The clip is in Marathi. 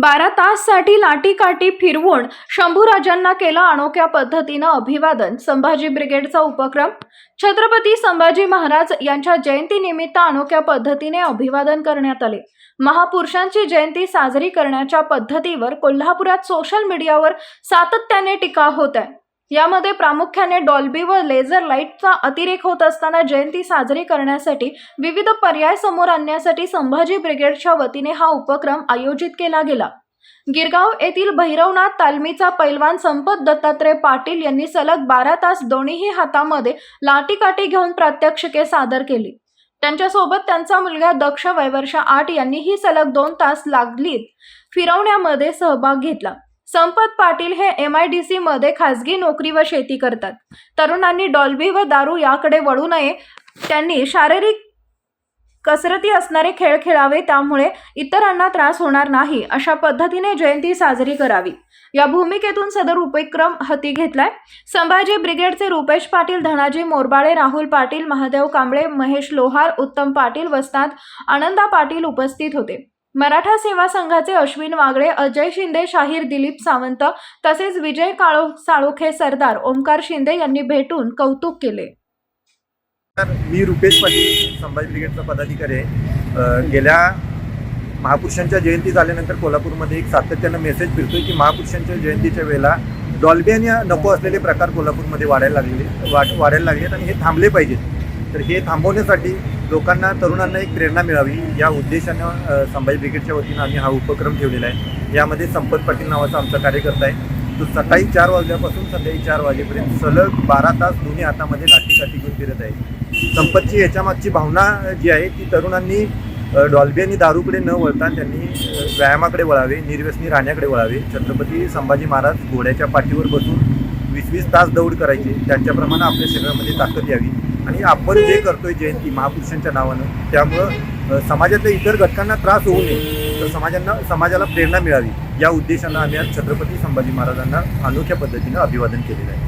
बारा ताससाठी लाटीकाठी फिरवून शंभूराजांना केलं अनोख्या पद्धतीनं अभिवादन. संभाजी ब्रिगेडचा उपक्रम. छत्रपती संभाजी महाराज यांच्या जयंतीनिमित्त अनोख्या पद्धतीने अभिवादन करण्यात आले. महापुरुषांची जयंती साजरी करण्याच्या पद्धतीवर कोल्हापुरात सोशल मीडियावर सातत्याने टीका होत आहे. यामध्ये प्रामुख्याने डॉल्बी व लेझर लाईटचा अतिरेक होत असताना जयंती साजरी करण्यासाठी विविध पर्याय समोर आणण्यासाठी संभाजी ब्रिगेडच्या वतीने हा उपक्रम आयोजित केला गेला. गिरगाव येथील भैरवनाथ तालमीचा पैलवान संपत दत्तात्रय पाटील यांनी सलग बारा तास दोन्हीही हातामध्ये लाटीकाठी घेऊन प्रात्यक्षिके सादर केली. त्यांच्यासोबत त्यांचा मुलगा दक्ष वयवर्ष आठ यांनीही सलग दोन तास लागलीत. फिरवण्यामध्ये सहभाग घेतला. संपत पाटील हे एम आय डी सी मध्ये खासगी नोकरी व शेती करतात. तरुणांनी डॉल्बी व दारू याकडे वळू नये. त्यांनी शारीरिक कसरती असणारे खेळ खेळावे त्यामुळे इतरांना त्रास होणार नाही अशा पद्धतीने जयंती साजरी करावी. या भूमिकेतून सदर उपक्रम हाती घेतलाय. संभाजी ब्रिगेडचे रुपेश पाटील धनाजी मोरबाळे राहुल पाटील महादेव कांबळे महेश लोहार उत्तम पाटील वस्ताद आनंदा पाटील उपस्थित होते. मराठा सेवा संघाचे अश्विन वागळे अजय शिंदे शाहीर दिलीप सावंत तसेच विजय काळो साळोखे सरदार ओमकार शिंदे यांनी भेटून कौतुक केले. तर मी रुपेश पाटील संभाजी ब्रिगेडचा पदाधिकारी आहे. गेल्या महापुरुषांच्या जयंती झाल्यानंतर कोल्हापूरमध्ये एक सातत्यानं मेसेज फिरतोय की महापुरुषांच्या जयंतीच्या वेळेला डॉल्बियन या नको असलेले प्रकार कोल्हापूरमध्ये वाढायला लागले वाढ वाढायला लागलेत आणि हे थांबले पाहिजेत. तर हे थांबवण्यासाठी लोकांना तरुणांना एक प्रेरणा मिळावी या उद्देशानं संभाजी ब्रिगेडच्या वतीनं आम्ही हा उपक्रम ठेवलेला आहे. यामध्ये संपत पाटील नावाचा आमचा कार्यकर्ता आहे. तो सकाळी चार वाजल्यापासून संध्याकाळी चार वाजेपर्यंत सलग बारा तास दोन्ही हातामध्ये लाठीकाठी घेऊन फिरत आहे. संपतची याच्यामागची भावना जी आहे ती तरुणांनी डॉल्बी आणि दारूकडे न वळता त्यांनी व्यायामाकडे वळावे निर्व्यसनी राहण्याकडे वळावे. छत्रपती संभाजी महाराज घोड्याच्या पाठीवर बसून वीस वीस तास दौड करायचे. त्यांच्याप्रमाणे आपल्या शरीरामध्ये ताकद यावी. आणि आपण जे करतोय जयंती महापुरुषांच्या नावानं त्यामुळं समाजातल्या इतर घटकांना त्रास होऊ नये तर समाजांना समाजाला प्रेरणा मिळावी. या उद्देशानं आम्ही आज छत्रपती संभाजी महाराजांना अनोख्या पद्धतीनं अभिवादन केलेलं आहे.